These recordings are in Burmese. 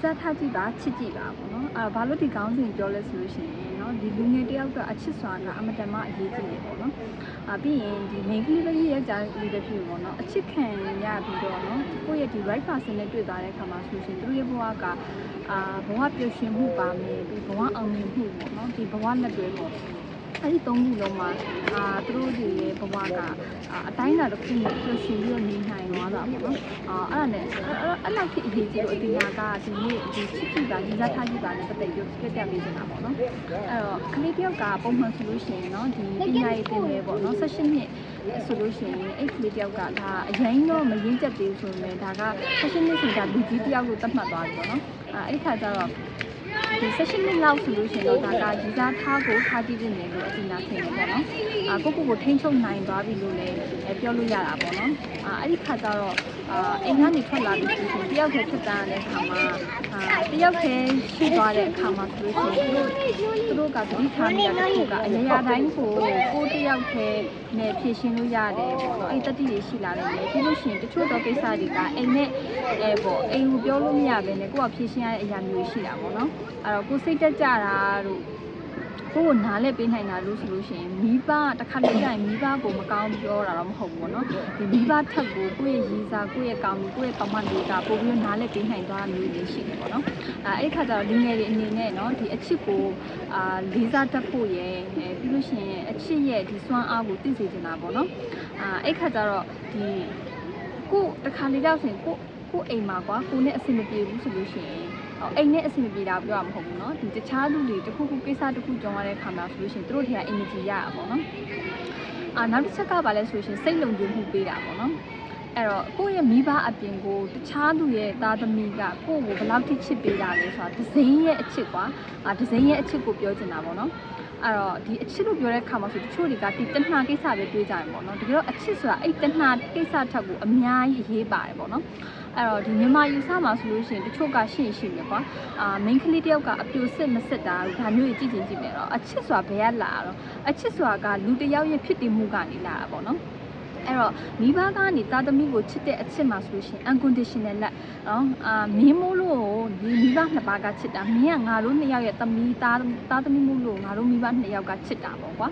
စားထားကြည့်ပါချစ်ကြည့်ပါပေါ့နော်အဲဘာလို့ဒီကောင်းစဉ်ပြောလဲဆိုလို့ရှိရင်เนาะဒီလူငယ်တယောက်ကအချစ်စွာကအမတန်မှအရေးကြီးတယ်ပေါ့နော်အာပြီးရင်ဒီ main ကလေးပဲရဲ့ကြာလေးတစ်ဖြစ်ပေါ့နော်အချစ်ခံရပြီးတော့เนาะကိုယ့်ရဲ့ဒီ right person နဲ့တွေ့သွားတဲ့အခါမှာဆိုရှင်သူတို့ရဲ့ဘဝကအာဘဝပျော်ရွှင်မှုပါမယ်ပြီးဘဝအောင်မြင်မှုပေါ့နော်ဒီဘဝလက်တွေပေါ့ အဲ့ဒီသုံးခုလုံးမှာအာသူတို့တွေရဲ့ဘဝကအတိုင်းအတာတစ်ခုနဲ့ပြည့်စုံပြီးတော့နေနိုင်သွားတာပေါ့နော်အာအဲ့ဒါနဲ့အဲ့လောက်ဖြစ်အရေးကြီးလို့အတင်ညာကဒီနေ့ဒီချစ်ချစ်ပါညီသားထားချစ်ပါနဲ့ပတ်သက်ပြီးပြတ်တက်နေနေတာပေါ့နော်အဲ့တော့ခလေးတယောက်ကပုံမှန်ဆိုလို့ရှိရင်နော်ဒီပညာရေးတင်တယ်ပေါ့နော်၁၈နှစ်ဆိုလို့ရှိရင်အဲ့ကလေးတယောက်ကဒါအရင်တော့မရင်းချက်သေးဆိုပေမဲ့ဒါက fashion နဲ့ဆိုတာလူကြီးတယောက်ကိုတတ်မှတ်သွားပြီပေါ့နော်အဲ့အဲ့ခါကျတော့ ဒီ session နှစ်လောက်ဆိုလို့ရှိရင်တော့ဒါကဒီစားထားကိုထားကြည့်နေတယ်လို့အတင်ညာထင်တယ်ပေါ့နော်အာကိုကိုကိုထိန်းချုပ်နိုင်သွားပြီလို့လည်းပြောလို့ရတာပေါ့နော်အာအဲ့ဒီခါကျတော့အာအိမ်ကနေထွက်လာပြီးဆိုရင်တယောက်တည်းဖြစ်တန်းတဲ့အခါမှာအာတယောက်တည်းရှိသွားတဲ့အခါမှာဆိုလို့ရှိရင်သူတို့သူတို့ကသတိထားမိတာတစ်ခုကအရာရာတိုင်းကိုကိုတယောက်တည်းနဲ့ဖြည့်ရှင်းလို့ရတယ်ပေါ့နော်အဲ့တတိတွေရှိလာတယ်လေပြီးလို့ရှိရင်တချို့တော့ကိစ္စတွေကအိမ်နဲ့အဲပေါ့အိမ်ကိုပြောလို့မရဘဲနဲ့ကိုကဖြည့်ရှင်းရတဲ့အရာမျိုးရှိတာပေါ့နော်အဲ့တော့ကိုစိတ်တက်ကြတာတို့ကိုကိုနားလဲပေးနိုင်တာလို့ဆိုလို့ရှိရင်မိဘတစ်ခါလေကြာရင်မိဘကိုမကောင်းပြောတာတော့မဟုတ်ဘူးပေါ့နော်ဒီမိဘထက်ကိုကိုယ့်ရဲ့ရည်စားကိုယ့်ရဲ့ကောင်းမှုကိုယ့်ရဲ့ပမတ်တွေကပို့ပြီးတော့နားလဲပေးနိုင်သွားတာမျိုးတွေရှိတယ်ပေါ့နော်အဲအဲ့ခါကျတော့လူငယ်တွေအနေနဲ့နော်ဒီအချစ်ကိုအာလေးစားတတ်ဖို့ရယ်အဲပြီးလို့ရှိရင်အချစ်ရဲ့ဒီစွမ်းအားကိုသိစေချင်တာပေါ့နော်အာအဲ့ခါကျတော့ဒီကိုတစ်ခါလေကြောက်ဆိုရင်ကိုကိုအိမ်မှာကွာကိုနဲ့အဆင်မပြေဘူးဆိုလို့ရှိရင် အိမ်နဲ့အဆင်မပြေတာပြောရမှာမဟုတ်ဘူးเนาะဒီတခြားလူတွေတစ်ခုခုကိစ္စတစ်ခုကြုံရတဲ့ခါမှာဆိုလို့ရှိရင်တို့တွေက energy ရတာပေါ့နော်အာနောက်တစ်ချက်ကပါလဲဆိုလို့ရှိရင်စိတ်လုံခြုံမှုပေးတာပေါ့နော်အဲ့တော့ကိုယ့်ရဲ့မိဘအပြင်ကိုတခြားသူရဲ့သားသမီးကကိုယ့်ကိုဘယ်လောက်ထိချစ်ပေးတာလဲဆိုတာဒဇိန်ရဲ့အချစ်ကွာအာဒဇိန်ရဲ့အချစ်ကိုပြောချင်တာပေါ့နော် အဲ့တော့ဒီအချစ်လို့ပြောတဲ့ခါမှာဆိုတချို့တွေကဒီတဏှာကိစ္စပဲတွေးကြတယ်ပေါ့နော်တကယ်တော့အချစ်ဆိုတာအဲ့တဏှာကိစ္စထက်ကိုအများကြီးအရေးပါတယ်ပေါ့နော်အဲ့တော့ဒီမြန်မာယူဆမှာဆိုလို့ရှိရင်တချို့ကရှင့်ရှိတယ်ကွာအာ main ကလေးတယောက်ကအပြိုစစ်မစစ်တာဒါမျိုးကြီးကြည့်ချင်းကြည့်မယ်တော့အချစ်ဆိုတာဘယ်ကလာတော့အချစ်ဆိုတာကလူတစ်ယောက်ရဲ့ဖြစ်တည်မှုကနေလာတာပေါ့နော် အဲ့တော့မိဘကနေသားသမီးကိုချစ်တဲ့အချစ်မှာဆိုလို့ရှိရင် unconditional လက်နော်အာမင်းမိုးလို့ဒီမိဘနှစ်ပါးကချစ်တာမင်းကငါတို့နှစ်ယောက်ရဲ့သမီးသားသားသမီးမိုးလို့ငါတို့မိဘနှစ်ယောက်ကချစ်တာပေါ့ကွာ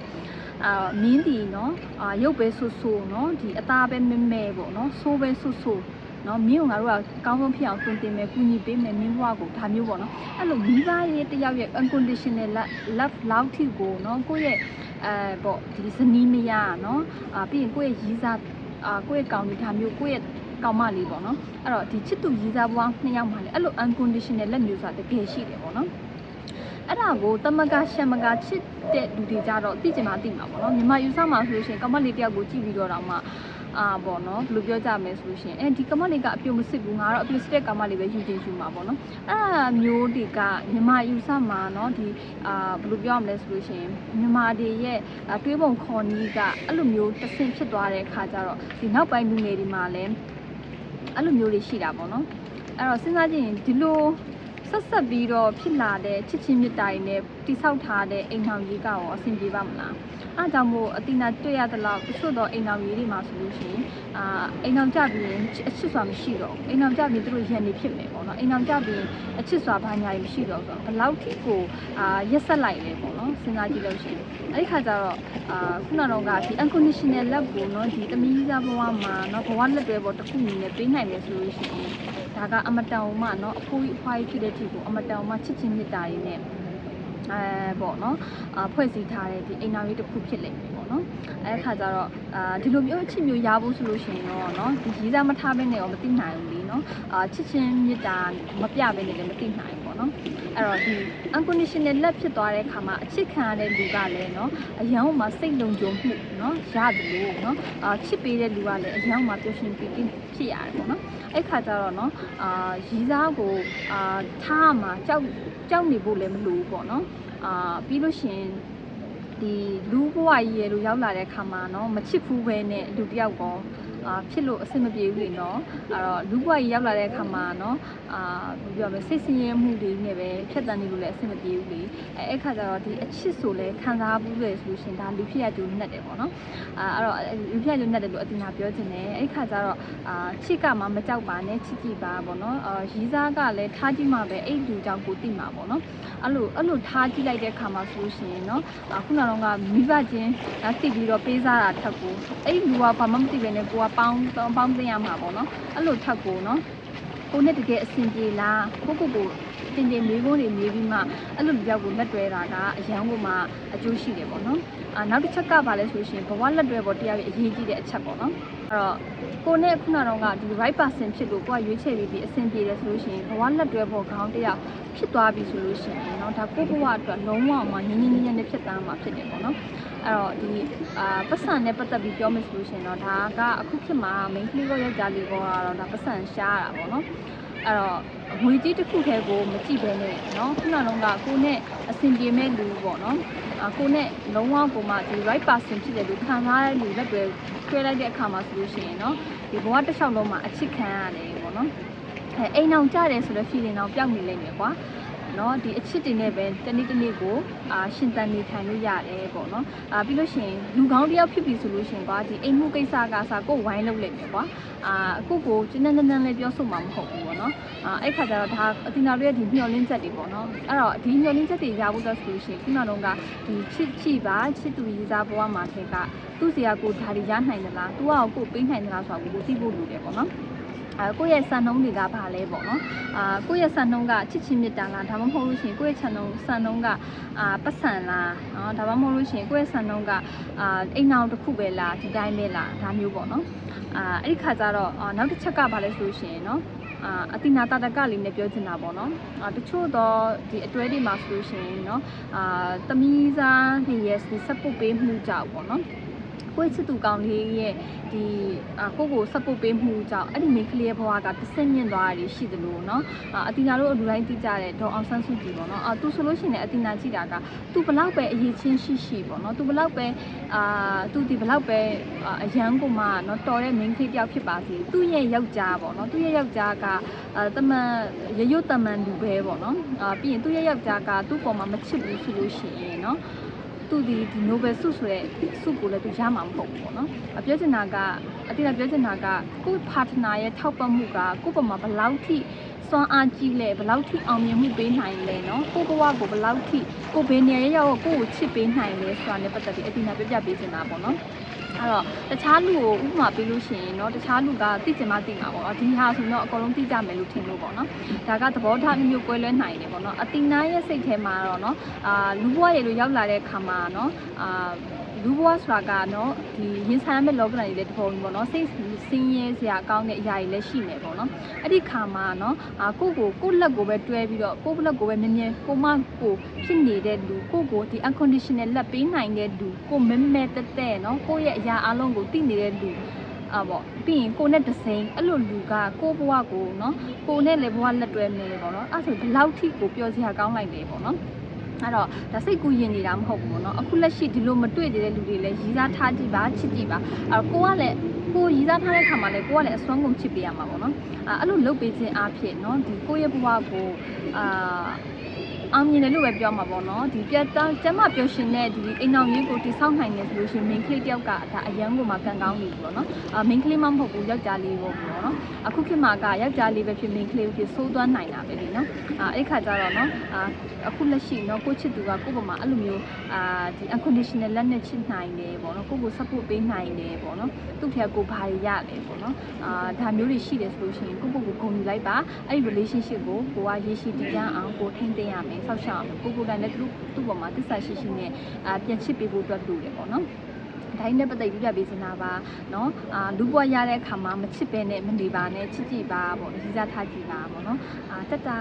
အာမင်းဒီနော်အာရုပ်ပဲဆူဆူနော်ဒီအသားပဲမဲမဲပေါ့နော်ဆိုးပဲဆူဆူနော်မင်းကငါတို့ကအကောင်းဆုံးဖြစ်အောင်တွင်တင်မယ်ကူညီပေးမယ်မင်းဘဝကိုဒါမျိုးပေါ့နော်အဲ့လိုမိဘရဲ့တယောက်ရဲ့ unconditional love love ထိကိုနော်ကိုယ့်ရဲ့ အဲပေါ့ဒီဇနီးမယားနော်အာပြီးရင်ကိုယ့်ရဲ့ရီးစားအာကိုယ့်ရဲ့ကောင်းဒီဒါမျိုးကိုယ့်ရဲ့ကောင်မလေးပေါ့နော်အဲ့တော့ဒီချစ်သူရီးစားဘွားနှစ်ယောက်မှလည်းအဲ့လို unconditional လက်မျိုးဆိုတာတကယ်ရှိတယ်ပေါ့နော်အဲ့ဒါကိုတမကရှမကချစ်တဲ့လူတွေကြတော့သိချင်မှသိမှာပေါ့နော်မြန်မာယူဆမှာဆိုလို့ရှိရင်ကောင်မလေးတယောက်ကိုကြည့်ပြီးတော့တော့မှ အာပေါ့နော်ဘယ်လိုပြောကြမလဲဆိုလို့ရှိရင်အဲဒီကမလေးကအပြုတ်မစစ်ဘူးငါတော့အပြုတ်စစ်တဲ့ကမလေးပဲယူချင်ယူမှာပေါ့နော်အဲ့ဒါမျိုးတွေကမြမယူဆမှာနော်ဒီအာဘယ်လိုပြောရမလဲဆိုလို့ရှိရင်မြမတွေရဲ့တွေးပုံခေါ်နီးကအဲ့လိုမျိုးတဆင်ဖြစ်သွားတဲ့အခါကျတော့ဒီနောက်ပိုင်းလူငယ်တွေမှာလည်းအဲ့လိုမျိုးတွေရှိတာပေါ့နော်အဲ့တော့စဉ်းစားကြည့်ရင်ဒီလို ဆက်ဆက်ပြီးတော့ဖြစ်လာတဲ့ချစ်ချင်းမြတ်တာတွေနဲ့တိဆောက်ထားတဲ့အိမ်ထောင်ကြီးကရောအဆင်ပြေပါမလားအားကြောင့်မို့အတိနာတွေ့ရသလောက်တချို့တော့အိမ်တော်ကြီးတွေမှာဆိုလို့ရှိရင်အာအိမ်တော်ကြပြီးရင်အချစ်စွာမရှိတော့ဘူးအိမ်တော်ကြပြီးသူတို့ရန်နေဖြစ်မယ်ပေါ့နော်အိမ်တော်ကြပြီးအချစ်စွာဘာညာမရှိတော့ဆိုတော့ဘယ်လောက်ထိကိုအာရက်ဆက်လိုက်လဲပေါ့နော်စဉ်းစားကြည့်လို့ရှိရင်အဲ့ဒီခါကျတော့အာခုနတော့ကဒီ unconditional love ကိုနော်ဒီတမီးစားဘဝမှာနော်ဘဝလက်တွေပေါ်တစ်ခုအနေနဲ့ပေးနိုင်မယ်ဆိုလို့ရှိရင် ဒါကအမတန်မှနော်အဖိုးကြီးအဖွားကြီးဖြစ်တဲ့ထိကိုအမတန်မှချစ်ချင်းမြတ်တာရင်းနဲ့အဲပေါ့နော်အဖွဲ့စည်းထားတဲ့ဒီအိမ်တော်ကြီးတစ်ခုဖြစ်လိမ့်မယ်ပေါ့နော်အဲခါကျတော့အာဒီလိုမျိုးအချစ်မျိုးရဖို့ဆိုလို့ရှိရင်တော့နော်ဒီရေးစားမထားဘဲနဲ့ရောမသိနိုင်ဘူးလी နော်အာချစ်ချင်းမြတ်တာမပြဘဲနဲ့လည်းမသိနိုင်ဘူးပေါ့နော်အဲ့တော့ဒီ unconditional လက်ဖြစ်သွားတဲ့ခါမှာအချစ်ခံရတဲ့လူကလည်းနော်အယောင်မှာစိတ်လုံခြုံမှုနော်ရတယ်လို့နော်အာချစ်ပေးတဲ့လူကလည်းအယောင်မှာပျော်ရွှင်ပြီးဖြစ်ရတယ်ပေါ့နော်အဲ့ခါကျတော့နော်အာရီးစားကိုအာထားမှာကြောက်ကြောက်နေဖို့လည်းမလိုဘူးပေါ့နော်အာပြီးလို့ရှိရင်ဒီလူဘဝကြီးရဲ့လို့ရောက်လာတဲ့ခါမှာเนาะမချစ်ဘူးပဲနဲ့လူတယောက်ကော အာဖြစ်လို့အဆင်မပြေဘူးလေနော်အဲ့တော့လူ့ဘဝကြီးရောက်လာတဲ့အခါမှာနော်အာဘယ်လိုပြောမလဲစိတ်ဆင်းရဲမှုတွေနဲ့ပဲဖြတ်တန်းနေလို့လည်းအဆင်မပြေဘူးလေအဲအဲ့ခါကျတော့ဒီအချစ်ဆိုလဲခံစားဘူးလေဆိုလို့ရှရင်ဒါလူဖြစ်ရတူနဲ့တယ်ပေါ့နော်အာအဲ့တော့လူဖြစ်ရတူနဲ့တယ်လို့အတင်နာပြောချင်တယ်အဲ့ခါကျတော့အာချစ်ကမှမကြောက်ပါနဲ့ချစ်ကြည့်ပါပေါ့နော်အာရီးစားကလည်းထားကြည့်မှပဲအဲ့လူကြောင့်ကိုသိမှာပေါ့နော်အဲ့လိုအဲ့လိုထားကြည့်လိုက်တဲ့အခါမှာဆိုလို့ရှရင်နော်အခုနောက်တော့ကမိဘချင်းဒါသိပြီးတော့ပေးစားတာထက်ကိုအဲ့လူကဘာမှမသိပဲနဲ့ကိုကပေါင်းပေါင်းသိရမှာပေါ့နော်အဲ့လိုထက်ကိုနော်ကိုနဲ့တကယ်အဆင်ပြေလားကိုကိုကိုတင်တင်မေးခွန်းတွေမေးပြီးမှအဲ့လိုကြောက်ကိုလက်တွဲတာကအရန်ကိုမှအကျိုးရှိတယ်ပေါ့နော်အာနောက်တစ်ချက်ကပါလဲဆိုရှင်ဘဝလက်တွဲပေါ်တရားရဲ့အရေးကြီးတဲ့အချက်ပေါ့နော်အဲ့တော့ကိုနဲ့ခုနကတော့ကဒီ right person ဖြစ်လို့ကိုကရွေးချယ်ပြီးပြီးအဆင်ပြေတယ်ဆိုလို့ရှိရင်ဘဝလက်တွဲပေါ်ခေါင်းတစ်ယောက် ဖြစ်သွားပြီဆိုလို့ရှိရင်เนาะဒါကိုယ့်ဘဝအတွက်လုံးဝမှငင်းငင်းငင်းငင်းနဲ့ဖြစ်သွားမှာဖြစ်တယ်ပေါ့နော်အဲ့တော့ဒီအာပတ်စံနဲ့ပတ်သက်ပြီးပြောမယ်ဆိုလို့ရှိရင်တော့ဒါကအခုခေတ်မှာ main ကလေးကိုယောက်ျားလေးကိုကတော့ဒါပတ်စံရှားရတာပေါ့နော်အဲ့တော့ငွေကြီးတစ်ခုတည်းကိုမကြည့်ပဲနဲ့เนาะခုနလုံးကကိုနဲ့အဆင်ပြေမဲ့လူပေါ့နော်အကိုနဲ့လုံးဝကိုမှဒီ right person ဖြစ်တယ်လို့ခံစားရတဲ့လူလက်တွေထွဲလိုက်တဲ့အခါမှာဆိုလို့ရှိရင်เนาะဒီဘဝတစ်လျှောက်လုံးမှာအချစ်ခံရတယ်ပေါ့နော် အဲအိမ်အောင်ကြတယ်ဆိုတော့ feeling တော့ပျောက်နေလိမ့်မယ်ကွာနော်ဒီအချစ်တင်နဲ့ပဲတနေ့တနေ့ကိုအာရှင်သန်နေထိုင်လို့ရတယ်ပေါ့နော်အာပြီးလို့ရှိရင်လူကောင်းတယောက်ဖြစ်ပြီဆိုလို့ရှိရင်ကွာဒီအိမ်မှုကိစ္စကစားကိုဝိုင်းလုပ်လိုက်မယ်ကွာအာအခုကိုတနန်းတန်းလေးပြောဆိုမှမဟုတ်ဘူးပေါ့နော်အာအဲ့ခါကျတော့ဒါအတင်နာတို့ရဲ့ဒီမျှော်လင့်ချက်တွေပေါ့နော်အဲ့တော့ဒီမျှော်လင့်ချက်တွေရဖို့တော့ဆိုလို့ရှိရင်ခုနကတော့ဒီချစ်ချစ်ပါချစ်သူရေးစားဘဝမှာထက်ကသူ့စရာကိုဒါတွေရနိုင်သလားသူ့အကိုကိုပေးနိုင်သလားဆိုတာကိုသိဖို့လိုတယ်ပေါ့နော် အဲကိုယ့်ရဲ့စံနှုန်းတွေကဘာလဲပေါ့နော်အာကိုယ့်ရဲ့စံနှုန်းကချစ်ချင်းမြတ်တာလားဒါမှမဟုတ်လို့ရှိရင်ကိုယ့်ရဲ့စံနှုန်းစံနှုန်းကအာပတ်စံလားနော်ဒါမှမဟုတ်လို့ရှိရင်ကိုယ့်ရဲ့စံနှုန်းကအာအိမ်အောင်တစ်ခုပဲလားဒီတိုင်းပဲလားဒါမျိုးပေါ့နော်အာအဲ့ဒီခါကျတော့အာနောက်တစ်ချက်ကဘာလဲဆိုလို့ရှိရင်နော်အာအတိနာတတကလေးနဲ့ပြောချင်တာပေါ့နော်အာတချို့တော့ဒီအတွဲတွေမှာဆိုလို့ရှိရင်နော်အာတမီးစားတွေရဲ့ဒီ support ပေးမှုကြောင့်ပေါ့နော် ကိုယ့်ချစ်သူကောင်းလေးရဲ့ဒီအာကိုကို support ပေးမှုကြောင့်အဲ့ဒီမိန်းကလေးရဲ့ဘဝကတစ်ဆင့်မြင့်သွားတာရှိတယ်လို့နော်အာအတိနာတို့အလူတိုင်းသိကြတဲ့ဒေါ်အောင်ဆန်းစုကြည်ပေါ့နော်အာသူဆိုလို့ရှိရင်အတိနာကြည့်တာကသူဘလောက်ပဲအရေးချင်းရှိရှိပေါ့နော်သူဘလောက်ပဲအာသူဒီဘလောက်ပဲအာအရန်ကိုမှနော်တော်တဲ့မိန်းကလေးတယောက်ဖြစ်ပါစေသူ့ရဲ့ယောက်ျားပေါ့နော်သူ့ရဲ့ယောက်ျားကအာတမန်ရရွတ်တမန်လူပဲပေါ့နော်အာပြီးရင်သူ့ရဲ့ယောက်ျားကသူ့ပေါ်မှာမချစ်ဘူးဆိုလို့ရှိရင်နော် သူဒီဒီ Nobel ဆုဆိုတဲ့ဆုကိုလည်းသူရမှာမဟုတ်ဘူးပေါ့နော်။ပြောချင်တာကအတိအကျပြောချင်တာကကိုယ့် partner ရဲ့ထောက်ပံ့မှုကကိုယ့်ဘက်မှာဘယ်လောက်ထိစွမ်းအားကြီးလဲဘယ်လောက်ထိအောင်မြင်မှုပေးနိုင်လဲနော်ကိုဘဝကိုဘယ်လောက်ထိကိုဘယ်နေရာရောက်ကိုကိုချစ်ပေးနိုင်လဲဆိုတာနဲ့ပတ်သက်ပြီးအတိအကျပြပြပေးချင်တာပေါ့နော်။ အဲ့တော့တခြားလူကိုဥပမာပေးလို့ရှိရင်เนาะတခြားလူကသိချင်မှသိမှာပေါ့နော်ဒီဟာဆိုတော့အကုန်လုံးသိကြမယ်လို့ထင်လို့ပေါ့နော်ဒါကသဘောထားမျိုးမျိုးကွဲလွဲနိုင်တယ်ပေါ့နော်အတိနာရဲ့စိတ်ထဲမှာတော့เนาะအာလူဘဝရေလိုရောက်လာတဲ့ခါမှာเนาะအာ လူဘဝဆိုတာကနော်ဒီရင်ဆိုင်ရမယ့်လောကဓာတ်တွေလည်းတပုံပေါ့နော်စိတ်ဆင်းရဲစရာကောင်းတဲ့အရာတွေလည်းရှိမယ်ပေါ့နော်အဲ့ဒီခါမှာနော်ကိုကိုကိုလက်ကိုပဲတွဲပြီးတော့ကိုလက်ကိုပဲမြင်မြင်ကိုမကိုဖြစ်နေတဲ့လူကိုကိုဒီ unconditional လက်ပေးနိုင်တဲ့လူကိုမဲမဲတဲတဲနော်ကိုရဲ့အရာအလုံးကိုသိနေတဲ့လူအာပေါ့ပြီးရင်ကိုနဲ့တစိမ့်အဲ့လိုလူကကိုဘဝကိုနော်ကိုနဲ့လည်းဘဝလက်တွဲနေတယ်ပေါ့နော်အဲ့ဆိုဘယ်လောက်ထိကိုပြောစရာကောင်းလိုက်လဲပေါ့နော် အဲ့တော့ဒါစိတ်ကူရင်နေတာမဟုတ်ဘူးပေါ့နော်အခုလက်ရှိဒီလိုမတွေ့သေးတဲ့လူတွေလည်းရည်စားထားကြည့်ပါချစ်ကြည့်ပါအဲ့တော့ကိုကလည်းကိုရည်စားထားတဲ့ခါမှာလည်းကိုကလည်းအစွမ်းကုန်ချစ်ပေးရမှာပေါ့နော်အဲ့အဲ့လိုလုပ်ပေးခြင်းအဖြစ်နော်ဒီကိုရဲ့ဘဝကိုအာ အောင်မြင်တယ်လို့ပဲပြောမှာပေါ့နော်ဒီပြတ်သားကျမပြောရှင်တဲ့ဒီအိမ်အောင်ရေးကိုတိဆောက်နိုင်တယ်ဆိုလို့ရှိရင် main ကလေးတယောက်ကဒါအရန်ကိုမှကန်ကောင်းနေပြီပေါ့နော်အာ main ကလေးမှမဟုတ်ဘူးယောက်ျားလေးပေါ့ပေါ့နော်အခုခေတ်မှာကယောက်ျားလေးပဲဖြစ် main ကလေးကိုဖြစ်ဆိုးသွမ်းနိုင်တာပဲလေနော်အာအဲ့ခါကျတော့နော်အာအခုလက်ရှိနော်ကိုချစ်သူကကိုယ့်ပေါ်မှာအဲ့လိုမျိုးအာဒီ unconditional လက်နဲ့ချစ်နိုင်တယ်ပေါ့နော်ကိုကို support ပေးနိုင်တယ်ပေါ့နော်သူ့ထက်ကိုဘာတွေရလဲပေါ့နော်အာဒါမျိုးတွေရှိတယ်ဆိုလို့ရှိရင်ကိုကိုကိုဂုဏ်ယူလိုက်ပါအဲ့ဒီ relationship ကိုကိုကရေရှည်တည်ကြအောင်ကိုထိမ့်သိမ်းရမယ်ဆောက်ရှောက်ရမယ်ကိုကိုတိုင်လည်းသူ့သူ့ပေါ်မှာတစ္ဆာရှိရှိနဲ့အာပြန်ချစ်ပေးဖို့အတွက်လိုတယ်ပေါ့နော်ဒါနဲ့ပတ်သက်ပြပြပေးစင်တာပါเนาะအာလူပွားရတဲ့အခါမှာမချစ်ပဲနဲ့မနေပါနဲ့ချစ်ကြည့်ပါပေါ့ရည်စားထားကြည့်ပါပေါ့เนาะအာတက်တာ